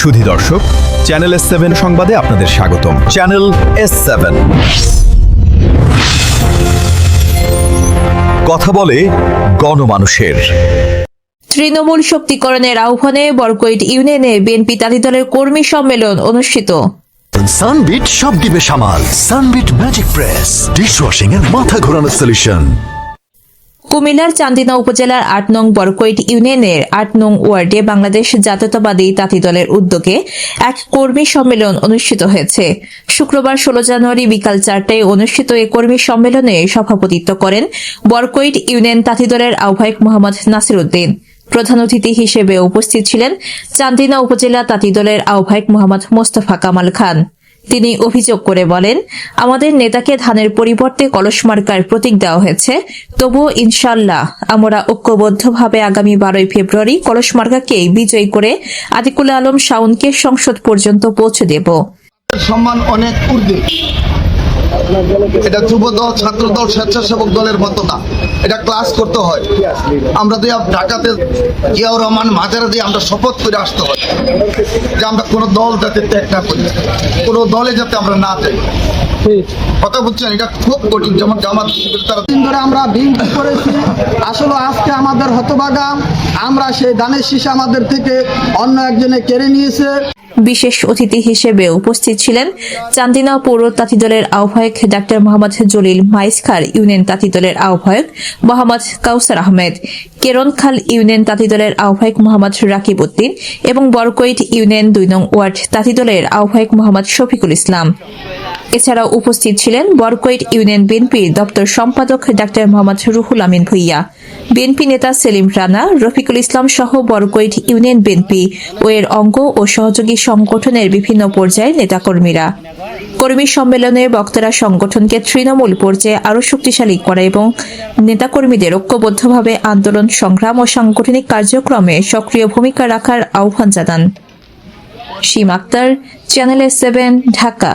সুধী দর্শক channel S seven সংবাদে আপনাদের স্বাগতম। চ্যানেল এস সেভেন কথা বলে গণমানুষের। তৃণমূল শক্তিকরণের আহ্বানে বরকৈট ইউনিয়নে বিএনপি তাঁতি দলের কর্মী সম্মেলন অনুষ্ঠিত। সানবিট সব দিবে সামাল। Sunbit magic press. ডিশওয়াশিং এর মাথা ঘোরানোর সলিউশন কুমিল্লার চান্দিনা উপজেলার আট নং বরকৈট ইউনিয়নের আট নং ওয়ার্ডে বাংলাদেশ জাতীয়তাবাদী তাঁতি দলের উদ্যোগে এক কর্মী সম্মেলন অনুষ্ঠিত হয়েছে। শুক্রবার ষোলো জানুয়ারি বিকাল চারটায় অনুষ্ঠিত এই কর্মী সম্মেলনে সভাপতিত্ব করেন বরকৈট ইউনিয়ন তাঁতি দলের আহ্বায়ক মোহাম্মদ নাসির উদ্দিন প্রধান অতিথি হিসেবে উপস্থিত ছিলেন চান্দিনা উপজেলা তাঁতি দলের আহ্বায়ক মোহাম্মদ মোস্তফা কামাল খান। তিনি অভিযোগ করে বলেন, আমাদের নেতাকে ধানের পরিবর্তে কলস মার্কার প্রতীক দেওয়া হয়েছে। তবুও ইনশাল্লাহ আমরা ঐক্যবদ্ধভাবে আগামী বারোই ফেব্রুয়ারি কলস মার্কাকে বিজয়ী করে আতিকুল আলম শাওনকে সংসদ পর্যন্ত পৌঁছে দেব। সম্মান অনেক এটা যুব দল, ছাত্র দল, স্বেচ্ছাসেবক দলের এটা ক্লাস করতে হয়। আমরা ঢাকাতে রহমান দিয়ে আমরা শপথ করে আসতে হয়, যে আমরা কোনো দল যাতে ত্যাগ না করি, কোনো দলে যাতে আমরা না যাই। কথা বুঝছেন এটা খুব কঠিন, যেমন জামাত দিন ধরে আমরা বিএনপি করেছি। আসলে আজকে আমাদের হতবাগা। আমরা সেই দানের শীষ আমাদের থেকে অন্য একজনে কেড়ে নিয়েছে। বিশেষ অতিথি হিসেবে উপস্থিত ছিলেন চান্দিনা পৌর তাঁতি দলের আহ্বায়ক ডাক্তার মোহাম্মদ জলিল মাইসখার ইউনিয়ন তাঁতি দলের আহ্বায়ক মোহাম্মদ কাউসার আহমেদ কেরনখাল ইউনিয়ন তাঁতি দলের আহ্বায়ক মোহাম্মদ রাকিব উদ্দিন এবং বরকৈট ইউনিয়ন দুই নং ওয়ার্ড তাঁতি দলের আহ্বায়ক মোহাম্মদ শফিকুল ইসলাম। এছাড়াও উপস্থিত ছিলেন বরকৈট ইউনিয়ন বিএনপির দপ্তর সম্পাদক ডাক্তার মোহাম্মদ রুহুল আমিন ভুইয়া। বিএনপি নেতা সেলিম রানা, রফিকুল ইসলাম সহ বরকৈট ইউনিয়ন বিএনপি ও এর অঙ্গ ও সহযোগী সংগঠনের বিভিন্ন পর্যায়ের নেতাকর্মীরা। কর্মী সম্মেলনে বক্তারা সংগঠনকে তৃণমূল পর্যায়ে আরও শক্তিশালী করা এবং নেতাকর্মীদের ঐক্যবদ্ধভাবে আন্দোলন, সংগ্রাম ও সাংগঠনিক কার্যক্রমে সক্রিয় ভূমিকা রাখার আহ্বান জানান। সীম আক্তার, চ্যানেল সেভেন, ঢাকা।